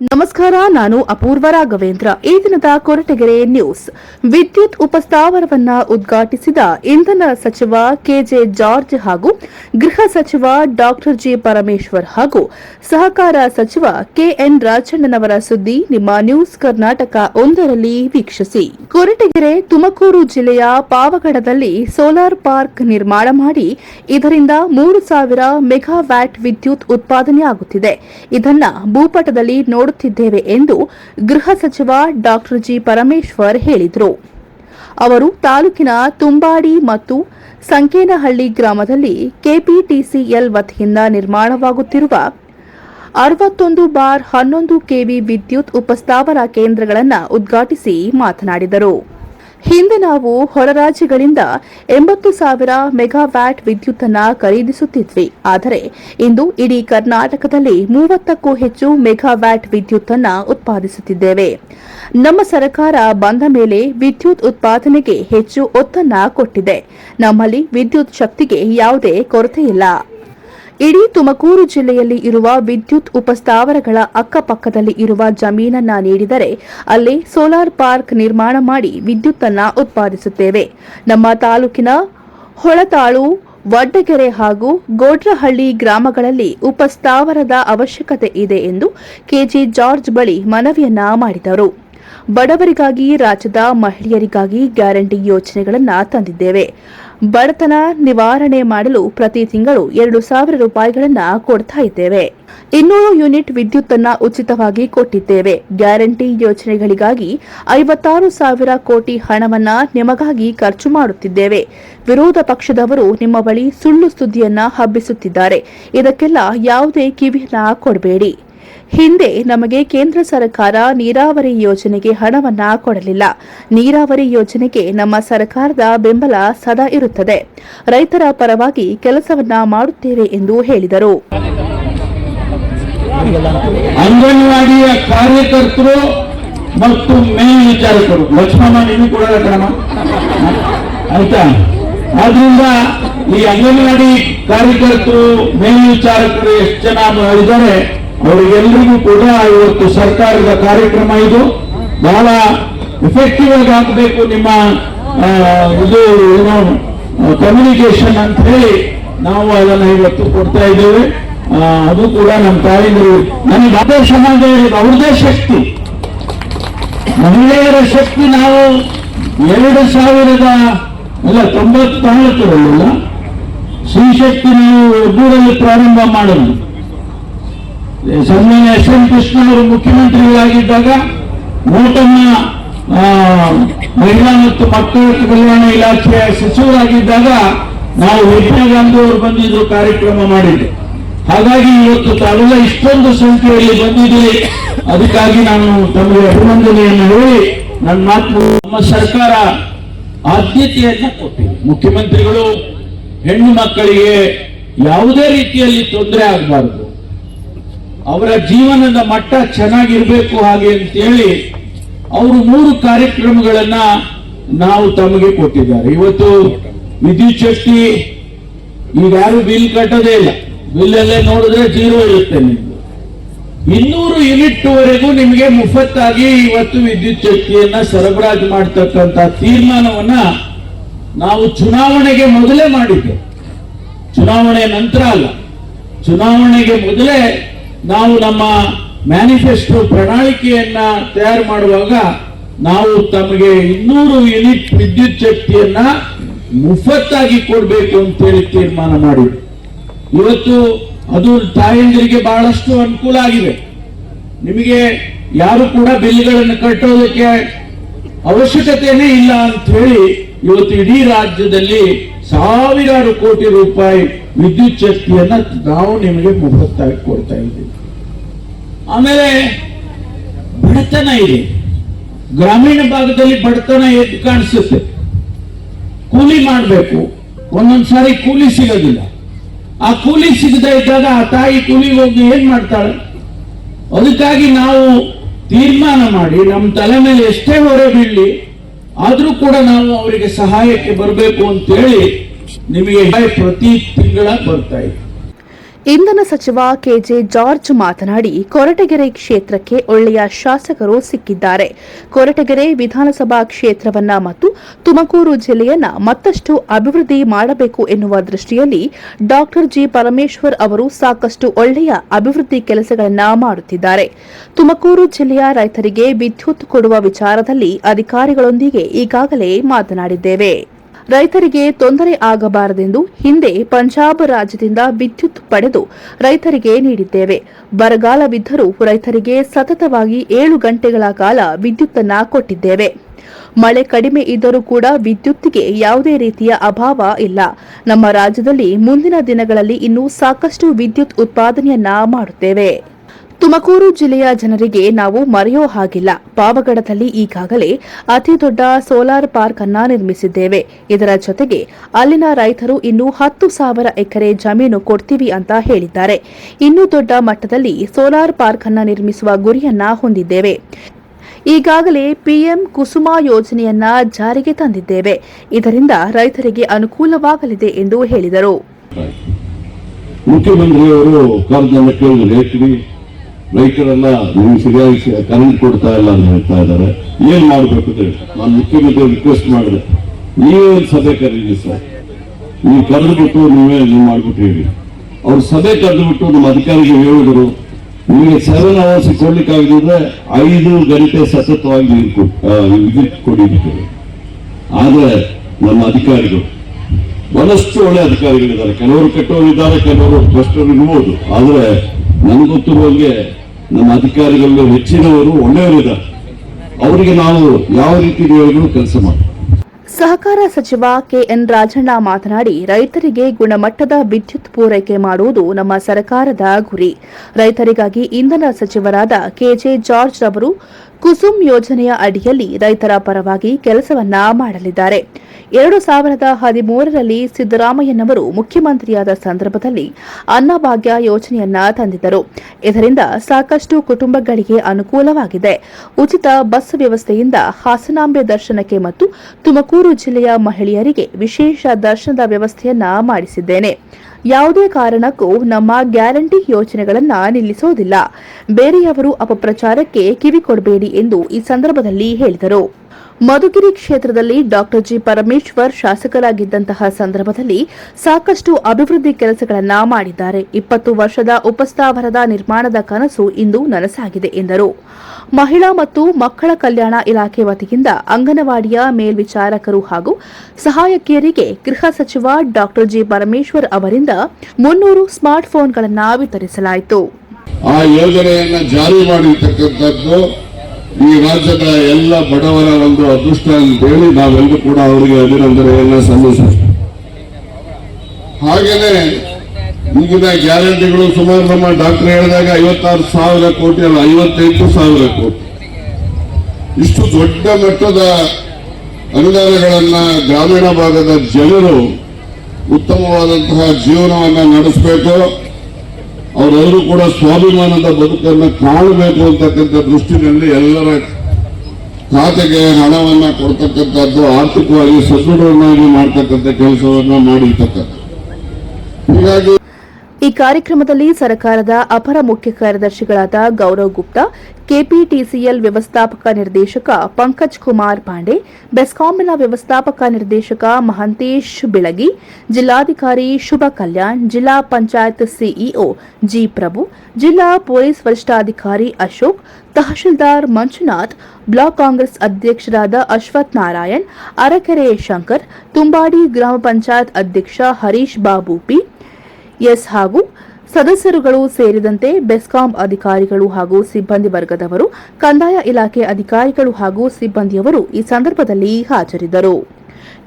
ನಮಸ್ಕಾರ, ನಾನು ಅಪೂರ್ವ ರಾಘವೇಂದ್ರ. ಈ ದಿನದ ಕೊರಟಗೆರೆ ನ್ಯೂಸ್. ವಿದ್ಯುತ್ ಉಪಸ್ಥಾವರವನ್ನ ಉದ್ಘಾಟಿಸಿದ ಇಂಧನ ಸಚಿವ ಕೆಜೆ ಜಾರ್ಜ್ ಹಾಗೂ ಗೃಹ ಸಚಿವ ಡಾಕ್ಟರ್ ಜಿ ಪರಮೇಶ್ವರ್ ಹಾಗೂ ಸಹಕಾರ ಸಚಿವ ಕೆಎನ್ ರಾಜಣ್ಣನವರ ಸುದ್ದಿ ನಿಮ್ಮ ನ್ಯೂಸ್ ಕರ್ನಾಟಕ ಒಂದರಲ್ಲಿ ವೀಕ್ಷಿಸಿ. ಕೊರಟಗೆರೆ ತುಮಕೂರು ಜಿಲ್ಲೆಯ ಪಾವಗಡದಲ್ಲಿ ಸೋಲಾರ್ ಪಾರ್ಕ್ ನಿರ್ಮಾಣ ಮಾಡಿ ಇದರಿಂದ ಮೂರು ಸಾವಿರ ಮೆಗಾವ್ಯಾಟ್ ವಿದ್ಯುತ್ ಉತ್ಪಾದನೆಯಾಗುತ್ತಿದೆ. ಇದನ್ನ ಭೂಪಟದಲ್ಲಿ ನೋಡುತ್ತಿದ್ದೇವೆ ಎಂದು ಗೃಹ ಸಚಿವ ಡಾಕ್ಟರ್ ಜಿ ಪರಮೇಶ್ವರ್ ಹೇಳಿದರು. ಅವರು ತಾಲೂಕಿನ ತುಂಬಾಡಿ ಮತ್ತು ಸಂಕೇನಹಳ್ಳಿ ಗ್ರಾಮದಲ್ಲಿ ಕೆಪಿಟಿಸಿಎಲ್ ವತಿಯಿಂದ ನಿರ್ಮಾಣವಾಗುತ್ತಿರುವ ಅರವತ್ತೊಂದು ಬಾರ್ ಹನ್ನೊಂದು ಕೆವಿ ವಿದ್ಯುತ್ ಉಪಸ್ಥಾವರ ಕೇಂದ್ರಗಳನ್ನು ಉದ್ಘಾಟಿಸಿ ಮಾತನಾಡಿದರು. ಹಿಂದೆ ನಾವು ಹೊರ ರಾಜ್ಯಗಳಿಂದ ಎಂಬತ್ತು ಸಾವಿರ ಮೆಗಾವ್ಯಾಟ್ ವಿದ್ಯುತ್ತನ್ನು ಖರೀದಿಸುತ್ತಿದ್ವಿ. ಆದರೆ ಇಂದು ಇಡೀ ಕರ್ನಾಟಕದಲ್ಲಿ ಮೂವತ್ತಕ್ಕೂ ಹೆಚ್ಚು ಮೆಗಾವ್ಯಾಟ್ ವಿದ್ಯುತ್ತನ್ನು ಉತ್ಪಾದಿಸುತ್ತಿದ್ದೇವೆ. ನಮ್ಮ ಸರ್ಕಾರ ಬಂದ ಮೇಲೆ ವಿದ್ಯುತ್ ಉತ್ಪಾದನೆಗೆ ಹೆಚ್ಚು ಒತ್ತನ್ನು ಕೊಟ್ಟಿದೆ. ನಮ್ಮಲ್ಲಿ ವಿದ್ಯುತ್ ಶಕ್ತಿಗೆ ಯಾವುದೇ ಕೊರತೆಯಿಲ್ಲ. ಇಡೀ ತುಮಕೂರು ಜಿಲ್ಲೆಯಲ್ಲಿ ಇರುವ ವಿದ್ಯುತ್ ಉಪಸ್ಥಾವರಗಳ ಅಕ್ಕಪಕ್ಕದಲ್ಲಿ ಇರುವ ಜಮೀನನ್ನ ನೀಡಿದರೆ ಅಲ್ಲಿ ಸೋಲಾರ್ ಪಾರ್ಕ್ ನಿರ್ಮಾಣ ಮಾಡಿ ವಿದ್ಯುತ್ತನ್ನ ಉತ್ಪಾದಿಸುತ್ತೇವೆ. ನಮ್ಮ ತಾಲೂಕಿನ ಹೊಳತಾಳು, ವಡ್ಡಗೆರೆ ಹಾಗೂ ಗೋಡ್ರಹಳ್ಳಿ ಗ್ರಾಮಗಳಲ್ಲಿ ಉಪಸ್ಥಾವರದ ಅವಶ್ಯಕತೆ ಇದೆ ಎಂದು ಕೆಜಿ ಜಾರ್ಜ್ ಬಳಿ ಮನವಿಯನ್ನ ಮಾಡಿದರು. ಬಡವರಿಗಾಗಿ, ರಾಜ್ಯದ ಮಹಿಳೆಯರಿಗಾಗಿ ಗ್ಯಾರಂಟಿ ಯೋಜನೆಗಳನ್ನು ತಂದಿದ್ದೇವೆ. ಬಡತನ ನಿವಾರಣೆ ಮಾಡಲು ಪ್ರತಿ ತಿಂಗಳು ಎರಡು ಸಾವಿರ ರೂಪಾಯಿಗಳನ್ನು ಕೊಡ್ತಾ ಇದ್ದೇವೆ. ಇನ್ನೂರು ಯೂನಿಟ್ ವಿದ್ಯುತ್ತನ್ನ ಉಚಿತವಾಗಿ ಕೊಟ್ಟಿದ್ದೇವೆ. ಗ್ಯಾರಂಟಿ ಯೋಜನೆಗಳಿಗಾಗಿ ಐವತ್ತಾರು ಸಾವಿರ ಕೋಟಿ ಹಣವನ್ನ ನಿಮಗಾಗಿ ಖರ್ಚು ಮಾಡುತ್ತಿದ್ದೇವೆ. ವಿರೋಧ ಪಕ್ಷದವರು ನಿಮ್ಮ ಬಳಿ ಸುಳ್ಳು ಸುದ್ದಿಯನ್ನ ಹಬ್ಬಿಸುತ್ತಿದ್ದಾರೆ. ಇದಕ್ಕೆಲ್ಲ ಯಾವುದೇ ಕಿವಿಯನ್ನ ಕೊಡಬೇಡಿ. ಹಿಂದೆ ನಮಗೆ ಕೇಂದ್ರ ಸರ್ಕಾರ ನೀರಾವರಿ ಯೋಜನೆಗೆ ಹಣವನ್ನ ಕೊಡಲಿಲ್ಲ. ನೀರಾವರಿ ಯೋಜನೆಗೆ ನಮ್ಮ ಸರ್ಕಾರದ ಬೆಂಬಲ ಸದಾ ಇರುತ್ತದೆ. ರೈತರ ಪರವಾಗಿ ಕೆಲಸವನ್ನ ಮಾಡುತ್ತೇವೆ ಎಂದು ಹೇಳಿದರು. ಅಂಗನವಾಡಿಯ ಕಾರ್ಯಕರ್ತರು ಮತ್ತು ಮೇಲ್ವಿಚಾರಕರು ಲಕ್ಷ್ಮಣ ನಿಮಗೆ ಕೂಡ ಆಯ್ತಾ? ಆದ್ರಿಂದ ಈ ಅಂಗನವಾಡಿ ಕಾರ್ಯಕರ್ತರು ಮೇಲ್ವಿಚಾರಕರು ಎಷ್ಟು ಜನ ಇದ್ದಾರೆ ಅವರಿಗೆಲ್ಲರಿಗೂ ಕೂಡ ಇವತ್ತು ಸರ್ಕಾರದ ಕಾರ್ಯಕ್ರಮ ಇದು. ಬಹಳ ಎಫೆಕ್ಟಿವ್ ಆಗಿ ಹಾಕಬೇಕು ನಿಮ್ಮ ಇದು ಏನು ಕಮ್ಯುನಿಕೇಶನ್ ಅಂತ ಹೇಳಿ ನಾವು ಅದನ್ನ ಇವತ್ತು ಕೊಡ್ತಾ ಇದ್ದೇವೆ. ಅದು ಕೂಡ ನಮ್ಮ ತಾಯಿಂದರು, ನನಗೆ ಅದೇ ಸಮಾಜ ಇರೋದು ಅವ್ರದೇ ಶಕ್ತಿ. ಮಹಿಳೆಯರ ಶಕ್ತಿ ನಾವು ಎರಡು ಸಾವಿರದ, ಅಲ್ಲ ಸ್ತ್ರೀ ಶಕ್ತಿ ನೀವು ಒಬ್ಬರಲ್ಲಿ ಪ್ರಾರಂಭ ಮಾಡೋದು ಸನ್ಮಾನ್ಯ ಎಂ ಕೃಷ್ಣ ಅವರು ಮುಖ್ಯಮಂತ್ರಿಗಳಾಗಿದ್ದಾಗ ಆ, ಮಹಿಳಾ ಮತ್ತು ಮಕ್ಕಳ ಕಲ್ಯಾಣ ಇಲಾಖೆಯ ಸಚಿವರಾಗಿದ್ದಾಗ ನಾವು ವಿಜಯ ಗಾಂಧಿ ಅವರು ಬಂದಿದ್ದು ಕಾರ್ಯಕ್ರಮ ಮಾಡಿದ್ದೆ. ಹಾಗಾಗಿ ಇವತ್ತು ತಾವೆಲ್ಲ ಇಷ್ಟೊಂದು ಸಂಖ್ಯೆಯಲ್ಲಿ ಬಂದಿದ್ದೀರಿ. ಅದಕ್ಕಾಗಿ ನಾನು ತಮಗೆ ಅಭಿನಂದನೆಯನ್ನು ಹೇಳಿ ನನ್ನ ಮಾತು ನಮ್ಮ ಸರ್ಕಾರ ಆದ್ಯತೆಯನ್ನ ಕೊಟ್ಟಿದೆ. ಮುಖ್ಯಮಂತ್ರಿಗಳು ಹೆಣ್ಣು ಮಕ್ಕಳಿಗೆ ಯಾವುದೇ ರೀತಿಯಲ್ಲಿ ತೊಂದರೆ ಆಗಬಾರದು. ಅವರ ಜೀವನದ ಮಟ್ಟ ಚೆನ್ನಾಗಿರಬೇಕು ಹಾಗೆ ಅಂತೇಳಿ ಅವರು ಮೂರು ಕಾರ್ಯಕ್ರಮಗಳನ್ನ ನಾವು ತಮಗೆ ಕೊಟ್ಟಿದ್ದಾರೆ. ಇವತ್ತು ವಿದ್ಯುತ್ ಶಕ್ತಿ ಈಗ ಯಾರು ಬಿಲ್ ಕಟ್ಟೋದೇ ಇಲ್ಲ. ಬಿಲ್ ಅಲ್ಲೇ ನೋಡಿದ್ರೆ ಜೀರೋ ಇರುತ್ತೆ ನಿಮ್ದು. ಇನ್ನೂರು ಯೂನಿಟ್ ವರೆಗೂ ನಿಮಗೆ ಮುಫತ್ತಾಗಿ ಇವತ್ತು ವಿದ್ಯುತ್ ಶಕ್ತಿಯನ್ನ ಸರಬರಾಜು ಮಾಡತಕ್ಕಂತ ತೀರ್ಮಾನವನ್ನ ನಾವು ಚುನಾವಣೆಗೆ ಮೊದಲೇ ಮಾಡಿದ್ದೆ ಚುನಾವಣೆ ನಂತರ ಅಲ್ಲ. ಚುನಾವಣೆಗೆ ಮೊದಲೇ ನಾವು ನಮ್ಮ ಮ್ಯಾನಿಫೆಸ್ಟೋ ಪ್ರಣಾಳಿಕೆಯನ್ನ ತಯಾರು ಮಾಡುವಾಗ ನಾವು ತಮಗೆ ಇನ್ನೂರು ಯೂನಿಟ್ ವಿದ್ಯುತ್ ಶಕ್ತಿಯನ್ನ ಮುಫತ್ತಾಗಿ ಕೊಡಬೇಕು ಅಂತೇಳಿ ತೀರ್ಮಾನ ಮಾಡಿದ್ರು ಇವತ್ತು ಅದು ತಾಯಂದಿರಿಗೆ ಬಹಳಷ್ಟು ಅನುಕೂಲ ಆಗಿದೆ. ನಿಮಗೆ ಯಾರು ಕೂಡ ಬಿಲ್ಗಳನ್ನು ಕಟ್ಟೋದಕ್ಕೆ ಅವಶ್ಯಕತೆಯೇ ಇಲ್ಲ ಅಂತ ಹೇಳಿ ಇವತ್ತು ಇಡೀ ರಾಜ್ಯದಲ್ಲಿ ಸಾವಿರಾರು ಕೋಟಿ ರೂಪಾಯಿ ವಿದ್ಯುತ್ ಶಕ್ತಿಯನ್ನ ನಾವು ನಿಮಗೆ ಮುಹೂರ್ತಾಗಿ ಕೊಡ್ತಾ ಇದ್ದೀವಿ. ಆಮೇಲೆ ಬಡತನ ಇದೆ. ಗ್ರಾಮೀಣ ಭಾಗದಲ್ಲಿ ಬಡತನ ಎದ್ದು ಕಾಣಿಸುತ್ತೆ. ಕೂಲಿ ಮಾಡಬೇಕು. ಒಂದೊಂದ್ಸಾರಿ ಕೂಲಿ ಸಿಗೋದಿಲ್ಲ. ಆ ಕೂಲಿ ಸಿಗದೆ ಇದ್ದಾಗ ಆ ತಾಯಿ ಕೂಲಿ ಹೋಗಿ ಏನ್ ಮಾಡ್ತಾಳೆ? ಅದಕ್ಕಾಗಿ ನಾವು ತೀರ್ಮಾನ ಮಾಡಿ ನಮ್ಮ ತಲೆ ಮೇಲೆ ಎಷ್ಟೇ ಹೊರೆ ಬೀಳಲಿ ಆದ್ರೂ ಕೂಡ ನಾವು ಅವರಿಗೆ ಸಹಾಯಕ್ಕೆ ಬರಬೇಕು ಅಂತೇಳಿ ನಿಮಗೆ ಪ್ರತಿ ತಿಂಗಳ ಬರ್ತಾ ಇದೆ. ಇಂಧನ ಸಚಿವ ಕೆಜೆ ಜಾರ್ಜ್ ಮಾತನಾಡಿ, ಕೊರಟಗೆರೆ ಕ್ಷೇತ್ರಕ್ಕೆ ಒಳ್ಳೆಯ ಶಾಸಕರು ಸಿಕ್ಕಿದ್ದಾರೆ. ಕೊರಟಗೆರೆ ವಿಧಾನಸಭಾ ಕ್ಷೇತ್ರವನ್ನ ಮತ್ತು ತುಮಕೂರು ಜಿಲ್ಲೆಯನ್ನ ಮತ್ತಷ್ಟು ಅಭಿವೃದ್ಧಿ ಮಾಡಬೇಕು ಎನ್ನುವ ದೃಷ್ಟಿಯಲ್ಲಿ ಡಾಕ್ಟರ್ ಜಿ ಪರಮೇಶ್ವರ್ ಅವರು ಸಾಕಷ್ಟು ಒಳ್ಳೆಯ ಅಭಿವೃದ್ಧಿ ಕೆಲಸಗಳನ್ನ ಮಾಡುತ್ತಿದ್ದಾರೆ. ತುಮಕೂರು ಜಿಲ್ಲೆಯ ರೈತರಿಗೆ ವಿದ್ಯುತ್ ಕೊಡುವ ವಿಚಾರದಲ್ಲಿ ಅಧಿಕಾರಿಗಳೊಂದಿಗೆ ಈಗಾಗಲೇ ಮಾತನಾಡಿದ್ದೇವೆ. ರೈತರಿಗೆ ತೊಂದರೆ ಆಗಬಾರದೆಂದು ಹಿಂದೆ ಪಂಜಾಬ್ ರಾಜ್ಯದಿಂದ ವಿದ್ಯುತ್ ಪಡೆದು ರೈತರಿಗೆ ನೀಡಿದ್ದೇವೆ. ಬರಗಾಲವಿದ್ದರೂ ರೈತರಿಗೆ ಸತತವಾಗಿ ಏಳು ಗಂಟೆಗಳ ಕಾಲ ವಿದ್ಯುತ್ತನ್ನ ಕೊಟ್ಟಿದ್ದೇವೆ. ಮಳೆ ಕಡಿಮೆ ಇದ್ದರೂ ಕೂಡ ವಿದ್ಯುತ್ತಿಗೆ ಯಾವುದೇ ರೀತಿಯ ಅಭಾವ ಇಲ್ಲ. ನಮ್ಮ ರಾಜ್ಯದಲ್ಲಿ ಮುಂದಿನ ದಿನಗಳಲ್ಲಿ ಇನ್ನೂ ಸಾಕಷ್ಟು ವಿದ್ಯುತ್ ಉತ್ಪಾದನೆಯನ್ನ ಮಾಡುತ್ತೇವೆ. ತುಮಕೂರು ಜಿಲ್ಲೆಯ ಜನರಿಗೆ ನಾವು ಮರೆಯೋ ಹಾಗಿಲ್ಲ. ಪಾವಗಡದಲ್ಲಿ ಈಗಾಗಲೇ ಅತಿ ದೊಡ್ಡ ಸೋಲಾರ್ ಪಾರ್ಕ್ ಅನ್ನ ನಿರ್ಮಿಸಿದ್ದೇವೆ. ಇದರ ಜೊತೆಗೆ ಅಲ್ಲಿನ ರೈತರು ಇನ್ನೂ ಹತ್ತು ಸಾವಿರ ಎಕರೆ ಜಮೀನು ಕೊಡ್ತೀವಿ ಅಂತ ಹೇಳಿದ್ದಾರೆ. ಇನ್ನೂ ದೊಡ್ಡ ಮಟ್ಟದಲ್ಲಿ ಸೋಲಾರ್ ಪಾರ್ಕ್ ಅನ್ನ ನಿರ್ಮಿಸುವ ಗುರಿಯನ್ನ ಹೊಂದಿದ್ದೇವೆ. ಈಗಾಗಲೇ ಪಿಎಂ ಕುಸುಮ ಯೋಜನೆಯನ್ನ ಜಾರಿಗೆ ತಂದಿದ್ದೇವೆ. ಇದರಿಂದ ರೈತರಿಗೆ ಅನುಕೂಲವಾಗಲಿದೆ ಎಂದು ಹೇಳಿದರು. ರೈತರೆಲ್ಲ ನಿಮ್ಗೆ ಸರಿಯಾಗಿ ಕರೆಂಟ್ ಕೊಡ್ತಾ ಇಲ್ಲ ಅಂತ ಹೇಳ್ತಾ ಇದ್ದಾರೆ. ಏನ್ ಮಾಡ್ಬೇಕು ಅಂತ ಹೇಳಿ. ನಾನು ಮುಖ್ಯಮಂತ್ರಿ ರಿಕ್ವೆಸ್ಟ್ ಮಾಡಿದೆ. ನೀವೇ ಒಂದು ಸಭೆ ಕರೀರಿ ಸರ್? ನೀವು ಕರೆದುಬಿಟ್ಟು ನೀವೇ ನೀವು ಮಾಡ್ಬಿಟ್ಟಿರಿ ಅವ್ರ ಸಭೆ ಕರೆದುಬಿಟ್ಟು ನಮ್ಮ ಅಧಿಕಾರಿಗೆ ಹೇಳಿದ್ರು. ನಿಮಗೆ ಸೆವೆನ್ ಅವರ್ಸ್ ಕೊಡ್ಲಿಕ್ಕಾಗದಿದ್ರೆ ಐದು ಗಂಟೆ ಸತತವಾಗಿ ಆ, ವಿದ್ಯುತ್ ಆದ್ರೆ ನಮ್ಮ ಅಧಿಕಾರಿಗಳು ಬಹಳಷ್ಟು ಒಳ್ಳೆ ಅಧಿಕಾರಿಗಳಿದ್ದಾರೆ. ಕೆಲವರು ಕೆಟ್ಟವರಿದ್ದಾರೆ ಕೆಲವರು ಭ್ರಷ್ಟರು ಇರ್ಬೋದು. ಆದ್ರೆ ನನಗೆ ಗೊತ್ತಿರುವಂಗೆ ನಮ್ಮ ಅಧಿಕಾರಿಗಳು ಹೆಚ್ಚಿನವರು ಒಳ್ಳೆಯವರಿದ್ದಾರೆ. ಅವರಿಗೆ ನಾವು ಯಾವ ರೀತಿ ಹೇಳಿದ್ರು ಕೆಲಸ ಮಾಡಿ ಸಹಕಾರ ಸಚಿವ ಕೆಎನ್ ರಾಜಣ್ಣ ಮಾತನಾಡಿ, ರೈತರಿಗೆ ಗುಣಮಟ್ಟದ ವಿದ್ಯುತ್ ಪೂರೈಕೆ ಮಾಡುವುದು ನಮ್ಮ ಸರ್ಕಾರದ ಗುರಿ. ರೈತರಿಗಾಗಿ ಇಂಧನ ಸಚಿವರಾದ ಕೆಜೆ ಜಾರ್ಜ್ ಅವರು ಕುಸುಮ್ ಯೋಜನೆಯ ಅಡಿಯಲ್ಲಿ ರೈತರ ಪರವಾಗಿ ಕೆಲಸವನ್ನ ಮಾಡಲಿದ್ದಾರೆ. ಎರಡು ಸಾವಿರದ ಹದಿಮೂರರಲ್ಲಿ ಸಿದ್ದರಾಮಯ್ಯನವರು ಮುಖ್ಯಮಂತ್ರಿಯಾದ ಸಂದರ್ಭದಲ್ಲಿ ಅನ್ನಭಾಗ್ಯ ಯೋಜನೆಯನ್ನ ತಂದಿದ್ದರು. ಇದರಿಂದ ಸಾಕಷ್ಟು ಕುಟುಂಬಗಳಿಗೆ ಅನುಕೂಲವಾಗಿದೆ. ಉಚಿತ ಬಸ್ ವ್ಯವಸ್ಥೆಯಿಂದ ಹಾಸನಾಂಬೆ ದರ್ಶನಕ್ಕೆ ಮತ್ತು ತುಮಕೂರು ಜಿಲ್ಲೆಯ ಮಹಿಳೆಯರಿಗೆ ವಿಶೇಷ ದರ್ಶನದ ವ್ಯವಸ್ಥೆಯನ್ನ ಮಾಡಿಸಿದ್ದೇನೆ. ಯಾವುದೇ ಕಾರಣಕ್ಕೂ ನಮ್ಮ ಗ್ಯಾರಂಟಿ ಯೋಜನೆಗಳನ್ನು ನಿಲ್ಲಿಸೋದಿಲ್ಲ. ಬೇರೆಯವರು ಅಪಪ್ರಚಾರಕ್ಕೆ ಕಿವಿ ಕೊಡಬೇಡಿ ಎಂದು ಈ ಸಂದರ್ಭದಲ್ಲಿ ಹೇಳಿದರು. ಮಧುಗಿರಿ ಕ್ಷೇತ್ರದಲ್ಲಿ ಡಾಕ್ಟರ್ ಜಿ ಪರಮೇಶ್ವರ್ ಶಾಸಕರಾಗಿದ್ದಂತಹ ಸಂದರ್ಭದಲ್ಲಿ ಸಾಕಷ್ಟು ಅಭಿವೃದ್ಧಿ ಕೆಲಸಗಳನ್ನು ಮಾಡಿದ್ದಾರೆ. ಇಪ್ಪತ್ತು ವರ್ಷದ ಉಪಸ್ಥಾವರದ ನಿರ್ಮಾಣದ ಕನಸು ಇಂದು ನನಸಾಗಿದೆ ಎಂದರು. ಮಹಿಳಾ ಮತ್ತು ಮಕ್ಕಳ ಕಲ್ಯಾಣ ಇಲಾಖೆ ವತಿಯಿಂದ ಅಂಗನವಾಡಿಯ ಮೇಲ್ವಿಚಾರಕರು ಹಾಗೂ ಸಹಾಯಕಿಯರಿಗೆ ಗೃಹ ಸಚಿವ ಡಾಕ್ಟರ್ ಜಿ ಪರಮೇಶ್ವರ್ ಅವರಿಂದ ಮುನ್ನೂರು ಸ್ಮಾರ್ಟ್ ಫೋನ್ಗಳನ್ನು ವಿತರಿಸಲಾಯಿತು. ಆ ಯೋಜನೆಯನ್ನು ಜಾರಿ ಮಾಡಿರ್ತಕ್ಕಂಥದ್ದು ಈ ರಾಜ್ಯದ ಎಲ್ಲ ಬಡವರ ಒಂದು ಅದೃಷ್ಟ ಅಂತ ಹೇಳಿ ನಾವೆಲ್ಲರೂ ಕೂಡ ಅವರಿಗೆ ಅಭಿನಂದನೆಯನ್ನ ಸಲ್ಲಿಸುತ್ತೇವೆ. ಹಾಗೇನೆ ಈಗಿನ ಗ್ಯಾರಂಟಿಗಳು ಸುಮಾರು ನಮ್ಮ ಡಾಕ್ಟರ್ ಹೇಳಿದಾಗ ಐವತ್ತಾರು ಸಾವಿರ ಕೋಟಿ ಅಲ್ಲ, ಐವತ್ತೆಂಟು ಸಾವಿರ ಕೋಟಿ. ಇಷ್ಟು ದೊಡ್ಡ ಮಟ್ಟದ ಅನುದಾನಗಳನ್ನ ಗ್ರಾಮೀಣ ಭಾಗದ ಜನರು ಉತ್ತಮವಾದಂತಹ ಜೀವನವನ್ನ ನಡೆಸಬೇಕು. ಅವರೆಲ್ಲರೂ ಕೂಡ ಸ್ವಾಭಿಮಾನದ ಬದುಕನ್ನು ಕಾಣಬೇಕು ಅಂತಕ್ಕಂಥ ದೃಷ್ಟಿನಲ್ಲಿ ಎಲ್ಲರ ಖಾತೆಗೆ ಹಣವನ್ನ ಕೊಡ್ತಕ್ಕಂಥದ್ದು, ಆರ್ಥಿಕವಾಗಿ ಸದೃಢವನ್ನಾಗಿ ಮಾಡ್ತಕ್ಕಂಥ ಕೆಲಸವನ್ನ ಮಾಡಿರ್ತಕ್ಕಂಥ ಹೀಗಾಗಿ ಈ ಕಾರ್ಯಕ್ರಮದಲ್ಲಿ ಸರ್ಕಾರದ ಅಪರ ಮುಖ್ಯ ಕಾರ್ಯದರ್ಶಿಗಳಾದ ಗೌರವ್ ಗುಪ್ತಾ, ಕೆಪಿಟಿಸಿಎಲ್ ವ್ಯವಸ್ಥಾಪಕ ನಿರ್ದೇಶಕ ಪಂಕಜ್ ಕುಮಾರ್ ಪಾಂಡೆ ಬೆಸ್ಕಾಂನ ವ್ಯವಸ್ಥಾಪಕ ನಿರ್ದೇಶಕ ಮಹಂತೇಶ್ ಬಿಳಗಿ, ಜಿಲ್ಲಾಧಿಕಾರಿ ಶುಭ ಕಲ್ಯಾಣ್, ಜಿಲ್ಲಾ ಪಂಚಾಯತ್ ಸಿಇಒ ಜಿ ಪ್ರಭು, ಜಿಲ್ಲಾ ಪೊಲೀಸ್ ವರಿಷ್ಠಾಧಿಕಾರಿ ಅಶೋಕ್, ತಹಶೀಲ್ದಾರ್ ಮಂಜುನಾಥ್, ಬ್ಲಾಕ್ ಕಾಂಗ್ರೆಸ್ ಅಧ್ಯಕ್ಷರಾದ ಅಶ್ವಥ್ ನಾರಾಯಣ್, ಅರಕೆರೆ ಶಂಕರ್, ತುಂಬಾಡಿ ಗ್ರಾಮ ಪಂಚಾಯತ್ ಅಧ್ಯಕ್ಷ ಹರೀಶ್ ಬಾಬು ಪಿ ಎಸ್ ಹಾಗೂ ಸದಸ್ಯರುಗಳು ಸೇರಿದಂತೆ ಬೆಸ್ಕಾಂ ಅಧಿಕಾರಿಗಳು ಹಾಗೂ ಸಿಬ್ಬಂದಿ ವರ್ಗದವರು, ಕಂದಾಯ ಇಲಾಖೆ ಅಧಿಕಾರಿಗಳು ಹಾಗೂ ಸಿಬ್ಬಂದಿಯವರು ಈ ಸಂದರ್ಭದಲ್ಲಿ ಹಾಜರಿದ್ದರು.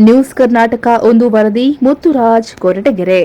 ನ್ಯೂಸ್ ಕರ್ನಾಟಕ ಒಂದು ವರದಿ, ಮುತ್ತುರಾಜ್ ಕೊರಟಗೆರೆ.